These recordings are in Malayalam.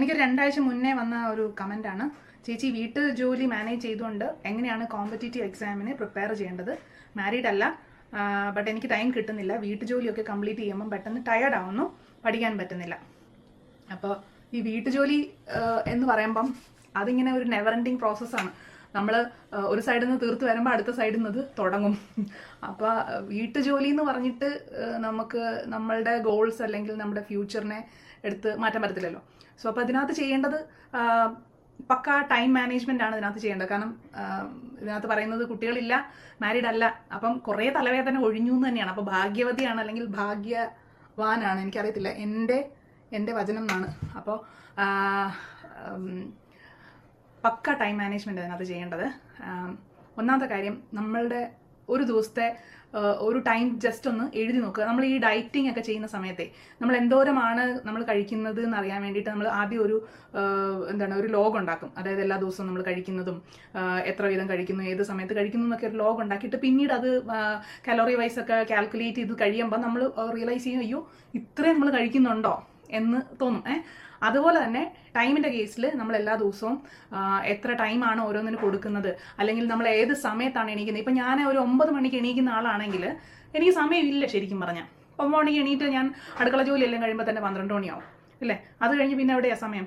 എനിക്കൊരു രണ്ടാഴ്ച മുന്നേ വന്ന ഒരു കമന്റാണ് ചേച്ചി വീട്ടു ജോലി മാനേജ് ചെയ്തുകൊണ്ട് എങ്ങനെയാണ് കോമ്പറ്റേറ്റീവ് എക്സാമിന് പ്രിപ്പയർ ചെയ്യേണ്ടത്? മാരീഡ് അല്ല ബട്ട് എനിക്ക് ടൈം കിട്ടുന്നില്ല. വീട്ടു ജോലിയൊക്കെ കംപ്ലീറ്റ് ചെയ്യുമ്പം പെട്ടെന്ന് ടയർഡ് ആവുന്നു. പഠിക്കാൻ പറ്റുന്നില്ല. അപ്പോൾ ഈ വീട്ടു ജോലി എന്ന് പറയുമ്പം അതിങ്ങനെ ഒരു നെവർ എൻഡിങ് പ്രോസസ്സാണ് നമ്മൾ ഒരു സൈഡിൽ നിന്ന് തീർത്ത് വരുമ്പോൾ അടുത്ത സൈഡിൽ നിന്ന് തുടങ്ങും. അപ്പോൾ വീട്ടുജോലി എന്ന് പറഞ്ഞിട്ട് നമുക്ക് നമ്മളുടെ ഗോൾസ് അല്ലെങ്കിൽ നമ്മുടെ ഫ്യൂച്ചറിനെ എടുത്ത് മാറ്റാൻ പറ്റത്തില്ലല്ലോ. സോ അപ്പോൾ ഇതിനകത്ത് ചെയ്യേണ്ടത് പക്ക ടൈം മാനേജ്മെന്റ് ആണ് ഇതിനകത്ത് ചെയ്യേണ്ടത്. കാരണം ഇതിനകത്ത് പറയുന്നത് കുട്ടികളില്ല മാരീഡ് അല്ല. അപ്പം കുറേ തലവേദന ഒഴിഞ്ഞു എന്ന് തന്നെയാണ്. അപ്പോൾ ഭാഗ്യവതിയാണ് അല്ലെങ്കിൽ ഭാഗ്യവാനാണ്. എനിക്കറിയത്തില്ല. എന്റെ എന്റെ വചനം എന്നാണ്. അപ്പോൾ പക്ക ടൈം മാനേജ്മെന്റ് അതിനകത്ത് ചെയ്യേണ്ടത്. ഒന്നാമത്തെ കാര്യം നമ്മളുടെ ഒരു ദിവസത്തെ ഒരു ടൈം ജസ്റ്റ് ഒന്ന് എഴുതി നോക്കുക. നമ്മൾ ഈ ഡയറ്റിംഗ് ഒക്കെ ചെയ്യുന്ന സമയത്തെ നമ്മൾ എന്തോരമാണ് നമ്മൾ കഴിക്കുന്നത് എന്ന് അറിയാൻ വേണ്ടിയിട്ട് നമ്മൾ ആദ്യം ഒരു എന്താണ് ഒരു ലോഗ് ഉണ്ടാക്കും. അതായത് എല്ലാ ദിവസവും നമ്മൾ കഴിക്കുന്നതും എത്ര വീതം കഴിക്കുന്നു ഏത് സമയത്ത് കഴിക്കുന്നു എന്നൊക്കെ ഒരു ലോഗ് ഉണ്ടാക്കിയിട്ട് പിന്നീട് അത് കലോറി വൈസ് ഒക്കെ കാൽക്കുലേറ്റ് ചെയ്ത് കഴിയുമ്പോൾ നമ്മൾ റിയലൈസ് ചെയ്യും അയ്യോ ഇത്രയും നമ്മൾ കഴിക്കുന്നുണ്ടോ? എന്ന് തോന്നും ഏഹ് അതുപോലെ തന്നെ ടൈമിന്റെ കേസിൽ നമ്മൾ എല്ലാ ദിവസവും എത്ര ടൈമാണ് ഓരോന്നിന് കൊടുക്കുന്നത്. അല്ലെങ്കിൽ നമ്മൾ ഏത് സമയത്താണ് എണീക്കുന്നത്. ഇപ്പം ഞാൻ ഒരു ഒമ്പത് മണിക്ക് എണീക്കുന്ന ആളാണെങ്കിൽ എനിക്ക് സമയമില്ല ശരിക്കും പറഞ്ഞാൽ ഒമ്പത് മണിക്ക് എണീറ്റ് ഞാൻ അടുക്കള ജോലി എല്ലാം കഴിയുമ്പോൾ തന്നെ പന്ത്രണ്ട് മണിയാവും. അല്ലേ? അത് കഴിഞ്ഞ് പിന്നെ എവിടെയാ സമയം?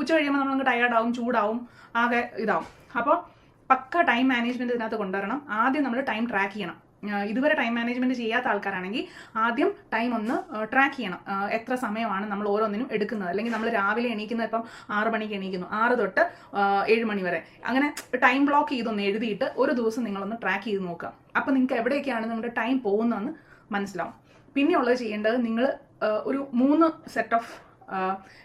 ഉച്ച കഴിയുമ്പോൾ നമ്മൾ ടയേർഡാവും ചൂടാവും ആകെ ഇതാവും. അപ്പോൾ പക്ക ടൈം മാനേജ്മെന്റ് ഇതിനകത്ത് കൊണ്ടുവരണം. ആദ്യം നമ്മൾ ടൈം ട്രാക്ക് ചെയ്യണം. ഇതുവരെ ടൈം മാനേജ്മെന്റ് ചെയ്യാത്ത ആൾക്കാരാണെങ്കിൽ ആദ്യം ടൈം ഒന്ന് ട്രാക്ക് ചെയ്യണം. എത്ര സമയമാണ് നമ്മൾ ഓരോന്നിനും എടുക്കുന്നത്. അല്ലെങ്കിൽ നമ്മൾ രാവിലെ എണീക്കുന്നത് ഇപ്പം ആറ് മണിക്ക് എണീക്കുന്നു. ആറ് തൊട്ട് ഏഴ് മണി വരെ. അങ്ങനെ ടൈം ബ്ലോക്ക് ചെയ്തൊന്ന് എഴുതിയിട്ട് ഒരു ദിവസം നിങ്ങളൊന്ന് ട്രാക്ക് ചെയ്ത് നോക്കുക. അപ്പം നിങ്ങൾക്ക് എവിടെയൊക്കെയാണ് നിങ്ങളുടെ ടൈം പോകുന്നതെന്ന് മനസ്സിലാവും. പിന്നെ ഉള്ളത് ചെയ്യേണ്ടത് നിങ്ങൾ ഒരു മൂന്ന് സെറ്റ് ഓഫ്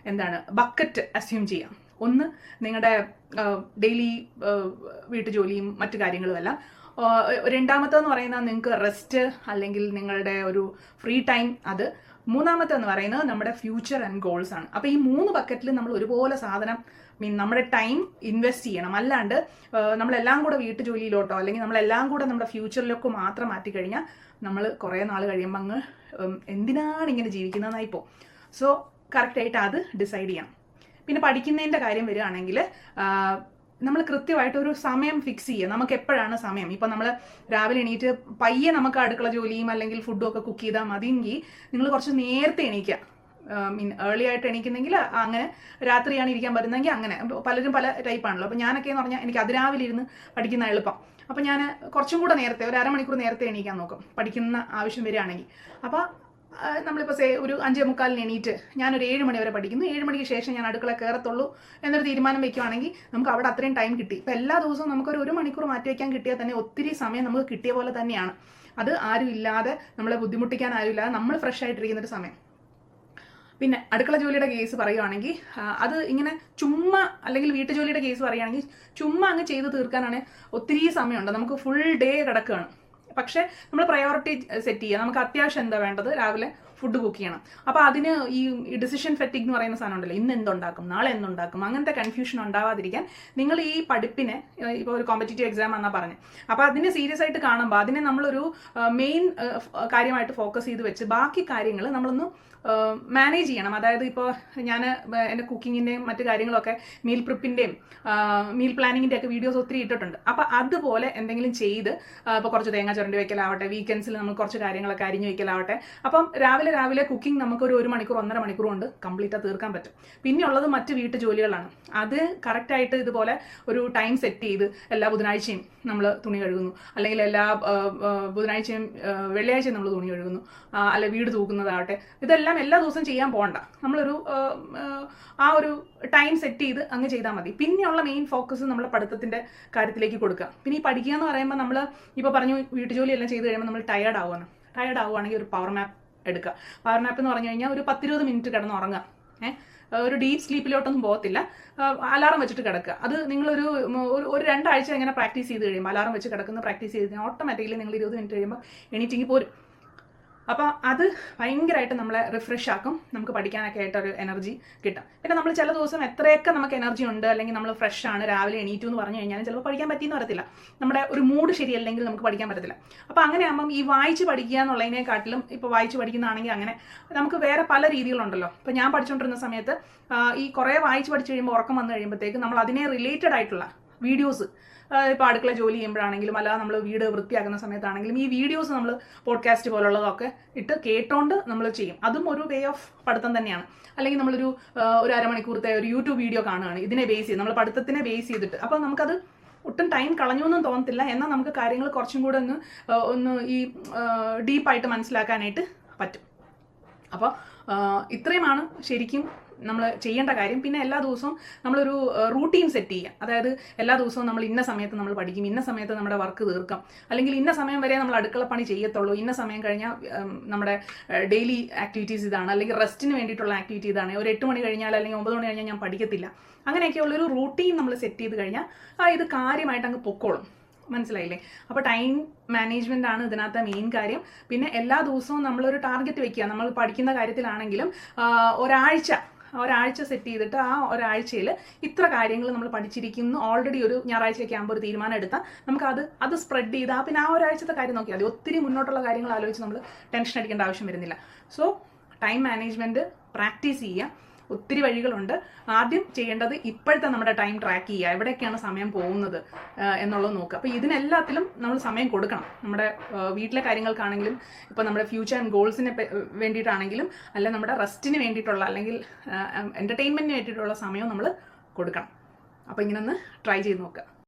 എന്താണ് ബക്കറ്റ് അസ്യൂം ചെയ്യാം ഒന്ന് നിങ്ങളുടെ ഡെയിലി വീട്ടുജോലിയും മറ്റു കാര്യങ്ങളും എന്ന് രണ്ടാമത്തെന്ന് പറയുന്നത് നിങ്ങൾക്ക് റെസ്റ്റ് അല്ലെങ്കിൽ നിങ്ങളുടെ ഒരു ഫ്രീ ടൈം അത്. മൂന്നാമത്തെ എന്ന് പറയുന്നത് നമ്മുടെ ഫ്യൂച്ചർ ആൻഡ് ഗോൾസ് ആണ്. അപ്പോൾ ഈ മൂന്ന് ബക്കറ്റിൽ നമ്മൾ ഒരുപോലെ സാധനം മീൻ നമ്മുടെ ടൈം ഇൻവെസ്റ്റ് ചെയ്യണം. അല്ലാണ്ട് നമ്മളെല്ലാം കൂടെ വീട്ടുജോലിയിലോട്ടോ അല്ലെങ്കിൽ നമ്മളെല്ലാം കൂടെ നമ്മുടെ ഫ്യൂച്ചറിലേക്ക് മാത്രം മാറ്റി കഴിഞ്ഞാൽ നമ്മൾ കുറേ നാൾ കഴിയുമ്പോൾ അങ്ങ് എന്തിനാണ് ഇങ്ങനെ ജീവിക്കുന്നതെന്നായി പോകും സോ കറക്റ്റായിട്ട് അത് ഡിസൈഡ് ചെയ്യണം. പിന്നെ പഠിക്കുന്നതിന്റെ കാര്യം വരികയാണെങ്കിൽ നമ്മൾ കൃത്യമായിട്ട് ഒരു സമയം ഫിക്സ് ചെയ്യുക. നമുക്ക് എപ്പോഴാണ് സമയം? ഇപ്പം നമ്മൾ രാവിലെ എണീറ്റ് പയ്യെ നമുക്ക് അടുക്കള ജോലിയും അല്ലെങ്കിൽ ഫുഡും ഒക്കെ കുക്ക് ചെയ്താൽ മതിയെങ്കിൽ നിങ്ങൾ കുറച്ച് നേരത്തെ എണീക്കുക. മീൻ ഏർലി ആയിട്ട് എണീക്കുന്നെങ്കിൽ അങ്ങനെ രാത്രിയാണ് ഇരിക്കാൻ പറ്റുന്നതെങ്കിൽ അങ്ങനെ. പലരും പല ടൈപ്പാണല്ലോ അപ്പോൾ ഞാനൊക്കെ എന്ന് പറഞ്ഞാൽ എനിക്ക് അതിരാവിലെ ഇരുന്ന് പഠിക്കുന്ന എളുപ്പം. അപ്പോൾ ഞാൻ കുറച്ചും കൂടെ നേരത്തെ ഒരു അരമണിക്കൂർ നേരത്തെ എണീക്കാൻ നോക്കും പഠിക്കുന്ന ആവശ്യം വരികയാണെങ്കിൽ. അപ്പോൾ നമ്മളിപ്പോൾ സേ ഒരു അഞ്ചേ മുക്കാലിന് എണീറ്റ് ഞാനൊരു ഏഴ് മണി വരെ പഠിക്കുന്നു. ഏഴ് മണിക്ക് ശേഷം ഞാൻ അടുക്കള കയറത്തുള്ളൂ എന്നൊരു തീരുമാനം വെക്കുവാണെങ്കിൽ നമുക്ക് അവിടെ അത്രയും ടൈം കിട്ടി. ഇപ്പം എല്ലാ ദിവസവും നമുക്കൊരു ഒരു മണിക്കൂർ മാറ്റി വയ്ക്കാൻ കിട്ടിയാൽ തന്നെ ഒത്തിരി സമയം നമുക്ക് കിട്ടിയ പോലെ തന്നെയാണ്. അത് ആരും ഇല്ലാതെ നമ്മളെ ബുദ്ധിമുട്ടിക്കാൻ ആരും ഇല്ലാതെ നമ്മൾ ഫ്രഷ് ആയിട്ടിരിക്കുന്ന ഒരു സമയം. പിന്നെ അടുക്കള ജോലിയുടെ കേസ് പറയുകയാണെങ്കിൽ അത് ഇങ്ങനെ ചുമ്മാ അല്ലെങ്കിൽ വീട്ടു ജോലിയുടെ കേസ് പറയുകയാണെങ്കിൽ ചുമ്മാ അങ്ങ് ചെയ്ത് തീർക്കാനാണ് ഒത്തിരി സമയമുണ്ട്. നമുക്ക് ഫുൾ ഡേ കിടക്കുകയാണ്. പക്ഷേ നമ്മൾ പ്രയോറിറ്റി സെറ്റ് ചെയ്യുക. നമുക്ക് അത്യാവശ്യം എന്താ വേണ്ടത്? രാവിലെ ഫുഡ് കുക്ക് ചെയ്യണം. അപ്പോൾ അതിന് ഈ ഡിസിഷൻ ഫെറ്റിക് എന്ന് പറയുന്ന സാധനം ഉണ്ടല്ലോ ഇന്ന് എന്തുണ്ടാക്കും നാളെ എന്തുണ്ടാക്കും അങ്ങനത്തെ കൺഫ്യൂഷൻ ഉണ്ടാവാതിരിക്കാൻ നിങ്ങൾ ഈ പഠിപ്പിനെ ഇപ്പോൾ ഒരു കോമ്പറ്റേറ്റീവ് എക്സാം എന്നാ പറഞ്ഞു. അപ്പോൾ അതിനെ സീരിയസ് ആയിട്ട് കാണുമ്പോൾ അതിനെ നമ്മളൊരു മെയിൻ കാര്യമായിട്ട് ഫോക്കസ് ചെയ്ത് വെച്ച് ബാക്കി കാര്യങ്ങൾ നമ്മളൊന്ന് മാനേജ് ചെയ്യണം. അതായത് ഇപ്പോൾ ഞാൻ എന്റെ കുക്കിങ്ങിന്റെയും മറ്റു കാര്യങ്ങളൊക്കെ മീൽ പ്രിപ്പിന്റെയും മീൽ പ്ലാനിങ്ങിന്റെ ഒക്കെ വീഡിയോസ് ഒത്തിരി ഇട്ടിട്ടുണ്ട്. അപ്പോൾ അതുപോലെ എന്തെങ്കിലും ചെയ്ത് ഇപ്പോൾ കുറച്ച് തേങ്ങ ചുരണ്ടി വെക്കലാവട്ടെ വീക്കെൻഡ്സിൽ നമ്മൾ കുറച്ച് കാര്യങ്ങളൊക്കെ അരിഞ്ഞു വെക്കലാവട്ടെ. അപ്പം രാവിലെ രാവിലെ കുക്കിംഗ് നമുക്ക് ഒരു മണിക്കൂർ ഒന്നര മണിക്കൂർ കൊണ്ട് കംപ്ലീറ്റ് തീർക്കാൻ പറ്റും. പിന്നെ ഉള്ളത് മറ്റ് വീട്ടു ജോലികളാണ്. അത് കറക്റ്റായിട്ട് ഇതുപോലെ ഒരു ടൈം സെറ്റ് ചെയ്ത് എല്ലാ ബുധനാഴ്ചയും നമ്മൾ തുണി കഴുകുന്നു. അല്ലെങ്കിൽ എല്ലാ ബുധനാഴ്ചയും വെള്ളിയാഴ്ചയും നമ്മൾ തുണി കഴുകുന്നു. അല്ലെ വീട് തൂക്കുന്നതാവട്ടെ. ഇതെല്ലാം എല്ലാ ദിവസവും ചെയ്യാൻ പോകണ്ട നമ്മളൊരു ആ, ഒരു ടൈം സെറ്റ് ചെയ്ത് അങ്ങ് ചെയ്താൽ മതി. പിന്നെയുള്ള മെയിൻ ഫോക്കസ് നമ്മൾ പഠിത്തത്തിന്റെ കാര്യത്തിലേക്ക് കൊടുക്കുക. പിന്നെ ഈ പഠിക്കുക എന്ന് പറയുമ്പോൾ നമ്മൾ ഇപ്പോൾ പറഞ്ഞു വീട്ടുജോലി എല്ലാം ചെയ്ത് കഴിയുമ്പോൾ നമ്മൾ ടയേർഡ് ആവുകയാണ്. ടയേർഡ് ആവുകയാണെങ്കിൽ ഒരു പവർ മാപ്പ് എടുക്കുക. പവർ നാപ്പ് എന്ന് പറഞ്ഞു കഴിഞ്ഞാൽ ഒരു പത്തിരുപത് മിനിറ്റ് കിടന്ന് ഉറങ്ങുക. ഏഹ് ഒരു ഡീപ്പ് സ്ലീപ്പിലോട്ടൊന്നും പോകത്തില്ല. അലാറം വെച്ചിട്ട് കിടക്കുക. അത് നിങ്ങളൊരു ഒരു ഒരു രണ്ടാഴ്ച ഇങ്ങനെ പ്രാക്ടീസ് ചെയ്ത് കഴിയുമ്പോൾ അലാറം വെച്ച് കിടക്കുന്ന പ്രാക്ടീസ് ചെയ്ത് കഴിഞ്ഞാൽ ഓട്ടോമാറ്റിക്കലി നിങ്ങൾ ഇരുപത് മിനിറ്റ് കഴിയുമ്പോൾ എണീറ്റിങ് പോരും. അപ്പോൾ അത് ഭയങ്കരമായിട്ട് നമ്മളെ റിഫ്രഷ് ആക്കും. നമുക്ക് പഠിക്കാനൊക്കെ ആയിട്ടൊരു എനർജി കിട്ടും. പിന്നെ നമ്മൾ ചില ദിവസം എത്രയൊക്കെ നമുക്ക് എനർജി ഉണ്ട് അല്ലെങ്കിൽ നമ്മൾ ഫ്രഷ് ആണ് രാവിലെ എണീറ്റു എന്ന് പറഞ്ഞു കഴിഞ്ഞാൽ ചിലപ്പോൾ പഠിക്കാൻ പറ്റിയെന്ന് വരത്തില്ല. നമ്മുടെ ഒരു മൂഡ് ശരിയല്ലെങ്കിൽ നമുക്ക് പഠിക്കാൻ പറ്റത്തില്ല. അപ്പോൾ അങ്ങനെ ആകുമ്പം ഈ വായിച്ച് പഠിക്കുക എന്നുള്ളതിനെക്കാട്ടിലും ഇപ്പോൾ വായിച്ച് പഠിക്കുന്നതാണെങ്കിൽ അങ്ങനെ നമുക്ക് വേറെ പല രീതികളുണ്ടല്ലോ. ഇപ്പോൾ ഞാൻ പഠിച്ചുകൊണ്ടിരുന്ന സമയത്ത് ഈ കുറേ വായിച്ച് പഠിച്ചു കഴിയുമ്പോൾ ഉറക്കം വന്നു കഴിയുമ്പോഴത്തേക്ക് നമ്മൾ അതിനെ റിലേറ്റഡ് ആയിട്ടുള്ള വീഡിയോസ് ഇപ്പോൾ അടുക്കള ജോലി ചെയ്യുമ്പോഴാണെങ്കിലും അല്ലാതെ നമ്മൾ വീട് വൃത്തിയാക്കുന്ന സമയത്താണെങ്കിലും ഈ വീഡിയോസ് നമ്മൾ പോഡ്കാസ്റ്റ് പോലുള്ളതൊക്കെ ഇട്ട് കേട്ടോണ്ട് നമ്മൾ ചെയ്യും. അതും ഒരു വേ ഓഫ് പഠിത്തം തന്നെയാണ്. അല്ലെങ്കിൽ നമ്മളൊരു ഒരു അരമണിക്കൂറത്തെ ഒരു യൂട്യൂബ് വീഡിയോ കാണുകയാണ്. ഇതിനെ ബേസ് ചെയ്ത് നമ്മൾ പഠിത്തത്തിനെ ബേസ് ചെയ്തിട്ട്. അപ്പോൾ നമുക്കത് ഒട്ടും ടൈം കളഞ്ഞു എന്നും തോന്നത്തില്ല. എന്നാൽ നമുക്ക് കാര്യങ്ങൾ കുറച്ചും കൂടെ ഒന്ന് ഒന്ന് ഈ ഡീപ്പായിട്ട് മനസ്സിലാക്കാനായിട്ട് പറ്റും. അപ്പോൾ ഇത്രയുമാണ്. ശരിക്കും നമ്മൾ ചെയ്യേണ്ട കാര്യം. പിന്നെ എല്ലാ ദിവസവും നമ്മളൊരു റൂട്ടീൻ സെറ്റ് ചെയ്യുക. അതായത് എല്ലാ ദിവസവും നമ്മൾ ഇന്ന സമയത്ത് നമ്മൾ പഠിക്കും ഇന്ന സമയത്ത് നമ്മുടെ വർക്ക് തീർക്കാം. അല്ലെങ്കിൽ ഇന്ന സമയം വരെ നമ്മൾ അടുക്കള പണി ചെയ്യത്തുള്ളൂ ഇന്ന സമയം കഴിഞ്ഞാൽ നമ്മുടെ ഡെയിലി ആക്ടിവിറ്റീസ് ഇതാണ്. അല്ലെങ്കിൽ റെസ്റ്റിന് വേണ്ടിയിട്ടുള്ള ആക്ടിവിറ്റി ഇതാണ്. ഒരു എട്ട് മണി കഴിഞ്ഞാൽ അല്ലെങ്കിൽ ഒമ്പത് മണി കഴിഞ്ഞാൽ ഞാൻ പഠിക്കത്തില്ല. അങ്ങനെയൊക്കെയുള്ളൊരു റൂട്ടീൻ നമ്മൾ സെറ്റ് ചെയ്ത് കഴിഞ്ഞാൽ ആ ഇത് കാര്യമായിട്ട് അങ്ങ് പൊക്കോളും. മനസ്സിലായില്ലേ? അപ്പോൾ ടൈം മാനേജ്മെന്റ് ആണ് ഇതിനകത്തെ മെയിൻ കാര്യം. പിന്നെ എല്ലാ ദിവസവും നമ്മളൊരു ടാർഗറ്റ് വെക്കുക. നമ്മൾ പഠിക്കുന്ന കാര്യത്തിലാണെങ്കിലും ഒരാഴ്ച ഒരാഴ്ച സെറ്റ് ചെയ്തിട്ട് ആ ഒരാഴ്ചയിൽ ഇത്ര കാര്യങ്ങൾ നമ്മൾ പഠിച്ചിരിക്കുന്നു. ഓൾറെഡി ഒരു ഞായറാഴ്ചയൊക്കെ ആകുമ്പോൾ ഒരു തീരുമാനം എടുത്താൽ നമുക്ക് അത് സ്പ്രെഡ് ചെയ്താൽ പിന്നെ ആ ഒരാഴ്ചത്തെ കാര്യം നോക്കിയാൽ മതി. ഒത്തിരി മുന്നോട്ടുള്ള കാര്യങ്ങൾ ആലോചിച്ച് നമ്മൾ ടെൻഷൻ അടിക്കേണ്ട ആവശ്യം വരുന്നില്ല. സോ ടൈം മാനേജ്മെന്റ് പ്രാക്ടീസ് ചെയ്യുക ഒത്തിരി വഴികളുണ്ട്. ആദ്യം ചെയ്യേണ്ടത് ഇപ്പോഴത്തെ നമ്മുടെ ടൈം ട്രാക്ക് ചെയ്യുക. എവിടെയൊക്കെയാണ് സമയം പോകുന്നത് എന്നുള്ളത് നോക്കുക. അപ്പോൾ ഇതിനെല്ലാത്തിലും നമ്മൾ സമയം കൊടുക്കണം. നമ്മുടെ വീട്ടിലെ കാര്യങ്ങൾക്കാണെങ്കിലും ഇപ്പോൾ നമ്മുടെ ഫ്യൂച്ചർ ആൻഡ് ഗോൾസിനെ വേണ്ടിയിട്ടാണെങ്കിലും അല്ല നമ്മുടെ റെസ്റ്റിന് വേണ്ടിയിട്ടുള്ള അല്ലെങ്കിൽ എന്റർടൈൻമെന്റിന് വേണ്ടിയിട്ടുള്ള സമയവും നമ്മൾ കൊടുക്കണം. അപ്പോൾ ഇങ്ങനെ ഒന്ന് ട്രൈ ചെയ്ത് നോക്കുക.